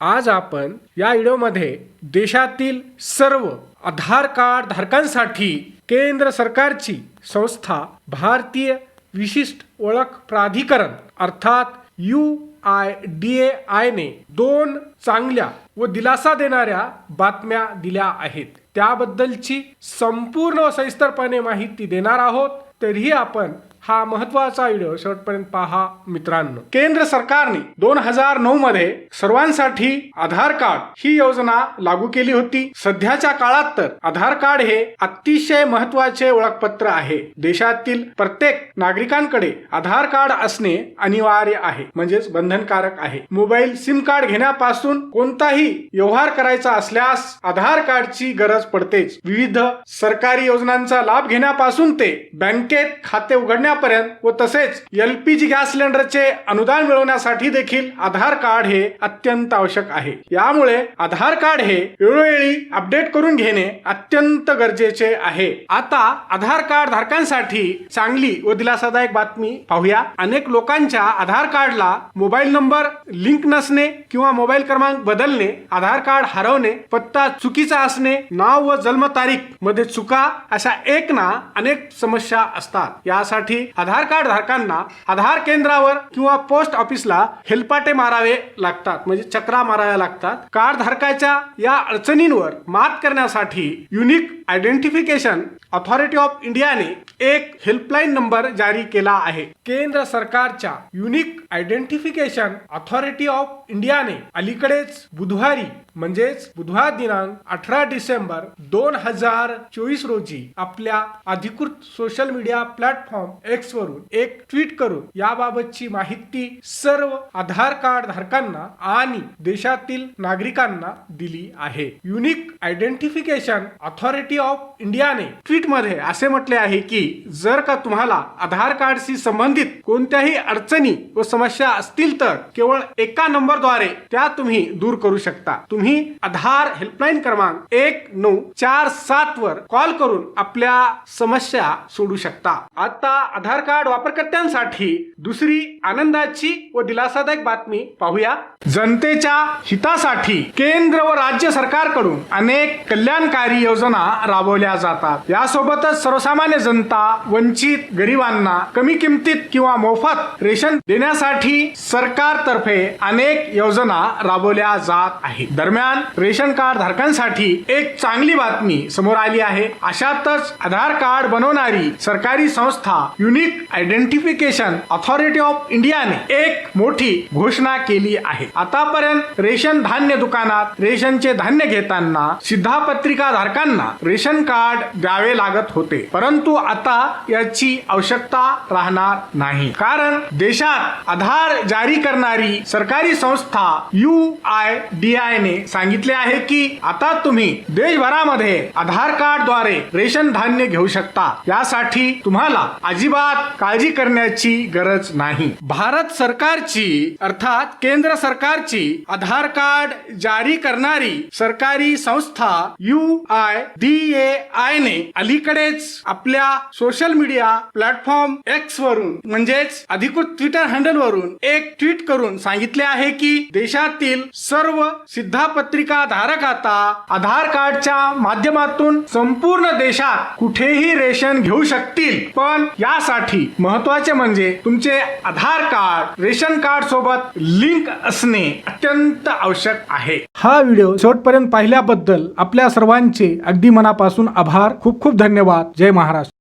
आज आपण या व्हिडिओमध्ये देशातील सर्व आधार कार्ड धारकांसाठी केंद्र सरकारची संस्था भारतीय विशिष्ट ओळख प्राधिकरण अर्थात यू आय डी ए आयने दोन चांगल्या व दिलासा देणाऱ्या बातम्या दिल्या आहेत. त्याबद्दलची संपूर्ण सविस्तरपणे माहिती देणार आहोत. तरीही आपण हा महत्त्वाचा व्हिडिओ शेवटपर्यंत पहा मित्रांनो. केंद्र सरकारने दोन हजार नऊ मध्ये सर्वांसाठी आधार कार्ड ही योजना लागू केली होती. सध्याच्या काळात तर आधार कार्ड हे अतिशय महत्त्वाचे ओळखपत्र आहे. देशातील प्रत्येक नागरिकांकडे आधार कार्ड असणे अनिवार्य आहे म्हणजेच बंधनकारक आहे. मोबाईल सिम कार्ड घेण्यापासून कोणताही व्यवहार करायचा असल्यास आधार कार्डची गरज पडतेच. विविध सरकारी योजनांचा लाभ घेण्यापासून ते बँकेत खाते उघडण्या उघडण्यापर्यंत व तसेच जी गॅस सिलेंडरचे अनुदान मिळवण्यासाठी देखील आधार कार्ड हे अत्यंत आवश्यक आहे. यामुळे आधार कार्ड हे वेळोवेळी अपडेट करून घेणे अत्यंत गरजेचे आहे. आता आधार कार्ड धारकांसाठी चांगली व दिलासादायक बातमी पाहूया. अनेक लोकांच्या आधार कार्डला मोबाईल नंबर लिंक नसणे किंवा मोबाईल क्रमांक बदलणे आधार कार्ड हरवणे पत्ता चुकीचा असणे नाव व जन्मतारीखमध्ये चुका अशा एक ना अनेक समस्या असतात. यासाठी आधार कार्ड धारकांना आधार केंद्रावर किंवा पोस्ट ऑफिसला हेलपाटे मारावे लागतात म्हणजे चक्रा माराव्या लागतात. कार्ड धारकाच्या या अडचणींवर मात करण्यासाठी युनिक आयडेंटिफिकेशन अथॉरिटी ऑफ इंडियाने एक हेल्पलाईन नंबर जारी केला आहे. केंद्र सरकारच्या युनिक आयडेंटिफिकेशन अथॉरिटी ऑफ इंडियाने अलीकडेच बुधवारी म्हणजेच बुधवार दिनांक अठरा डिसेंबर दोन हजार चोवीस रोजी आपल्या अधिकृत सोशल मीडिया प्लॅटफॉर्म एक्स वरून एक ट्विट करून याबाबतची माहिती सर्व आधार कार्ड धारकांना आणि देशातील नागरिकांना दिली आहे. युनिक आयडेंटिफिकेशन अथॉरिटी ऑफ इंडियाने ट्विटमध्ये असे म्हटले आहे की जर का तुम्हाला आधार कार्डशी संबंधित कोणत्याही अडचणी व समस्या असतील तर केवळ एका नंबरद्वारे त्या तुम्ही दूर करू शकता. तुम्ही आधार हेल्पलाईन क्रमांक एक नऊ चार सात वर कॉल करून आपल्या समस्या सोडू शकता. आता आधार कार्ड वापरकर्त्यांसाठी दुसरी आनंदाची व दिलासादायक बातमी पाहूया. जनतेच्या हितासाठी केंद्र व राज्य सरकारकडून अनेक कल्याणकारी योजना राबवल्या जातात. यासोबतच सर्वसामान्य जनता वंचित गरिबांना कमी किमतीत किंवा मोफत रेशन देण्यासाठी सरकारतर्फे अनेक योजना राबवल्या जात आहेत. दरम्यान रेशन कार्ड धारकांसाठी एक चांगली बातमी समोर आली आहे. अशातच आधार कार्ड बनवणारी सरकारी संस्था युनिक आयडेंटिफिकेशन अथॉरिटी ऑफ इंडियाने एक मोठी घोषणा केली आहे. आतापर्यंत रेशन धान्य दुकानात रेशनचे धान्य घेताना सिद्धापत्रिका धारकांना रेशन कार्ड द्यावे लागत होते. परंतु आता याची आवश्यकता राहणार नाही. कारण देशात आधार जारी करणारी सरकारी संस्था यू आय डी आय ने सांगितले आहे की आता तुम्ही देशभरामध्ये आधार कार्डद्वारे रेशन धान्य घेऊ शकता. यासाठी तुम्हाला अजिबात काळजी करण्याची गरज नाही. भारत सरकारची अर्थात केंद्र सरकारची आधार कार्ड जारी करणारी सरकारी संस्था U I D A I ने अलीकडेच आपल्या सोशल मीडिया प्लॅटफॉर्म एक्स वरून म्हणजेच अधिकृत ट्विटर हँडल वरून एक ट्विट करून सांगितले आहे की देशातील सर्व सिद्धापत्रिका धारक आता आधार कार्डच्या माध्यमातून संपूर्ण देशात कुठेही रेशन घेऊ शकतील. पण या यासाठी महत्त्वाचे म्हणजे तुमचे आधार कार्ड रेशन कार्ड सोबत लिंक असणे अत्यंत आवश्यक आहे. हा व्हिडिओ शेवटपर्यंत पाहिल्याबद्दल आपल्या सर्वांचे अगदी मनापासून आभार. खूप खूप धन्यवाद. जय महाराष्ट्र.